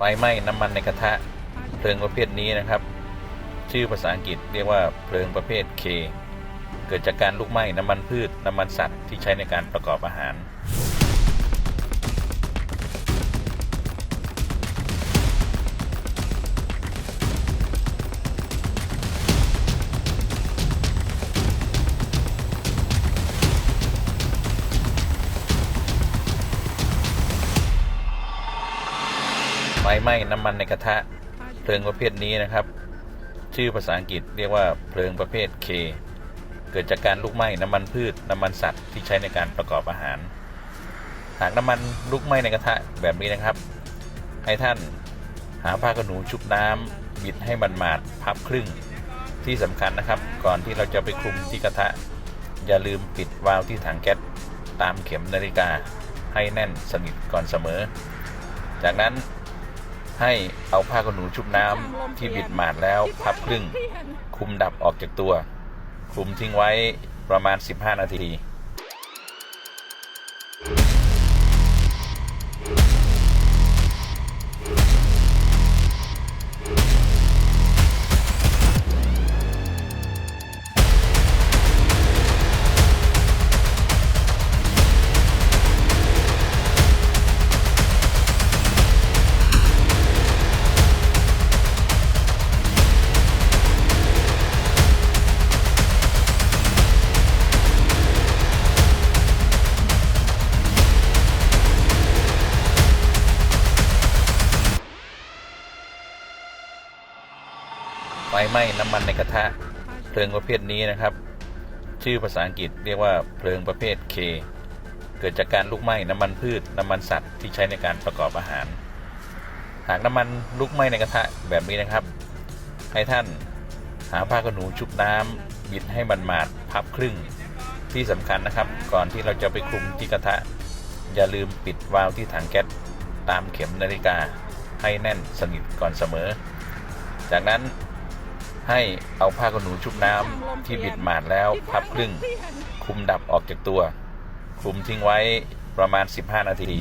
ไฟไหม้น้ำมันในกระทะเพลิงประเภทนี้นะครับ ชื่อภาษาอังกฤษเรียกว่าเพลิงประเภท K เกิดจากการลุกไหม้น้ำมันพืช น้ำมันสัตว์ที่ใช้ในการประกอบอาหาร ไฟไหม้น้ำมันในกระทะ เพลิงประเภทนี้นะครับ ชื่อภาษาอังกฤษเรียกว่าเพลิงประเภท K เกิดจากการลุกไหม้น้ำมันพืชน้ำมันสัตว์ที่ใช้ในการประกอบอาหาร หากน้ำมันลุกไหม้ในกระทะแบบนี้นะครับ ให้ท่านหาผ้าขนหนูชุบน้ำบิดให้มันหมาดพับครึ่งที่สำคัญนะครับ ก่อนที่เราจะไปคลุมที่กระทะ อย่าลืมปิดวาล์วที่ถังแก๊สตามเข็มนาฬิกาให้แน่นสนิทก่อนเสมอ จากนั้น ให้เอาผ้าขนหนูชุบน้ำที่บิดหมาดแล้วพับครึ่ง คุมดับออกจากตัวคลุมทิ้งไว้ประมาณ 15 นาที ไฟไหม้น้ำมันในกระทะ เพลิงประเภทนี้นะครับ ชื่อภาษาอังกฤษเรียกว่าเพลิงประเภท K เกิดจากการลุกไหม้น้ำมันพืชน้ำมันสัตว์ที่ใช้ในการประกอบอาหาร หากน้ำมันลุกไหม้ในกระทะแบบนี้นะครับ ให้ท่านหาผ้าขนหนูชุบน้ำบิดให้มันหมาดพับครึ่งที่สำคัญนะครับ ก่อนที่เราจะไปคลุมที่กระทะ อย่าลืมปิดวาล์วที่ถังแก๊สตามเข็มนาฬิกาให้แน่นสนิทก่อนเสมอ จากนั้น ให้เอาผ้าขนหนูชุบน้ำที่บิดหมาดแล้วพับครึ่ง คุมดับออกจากตัว คุมทิ้งไว้ประมาณ 15 นาที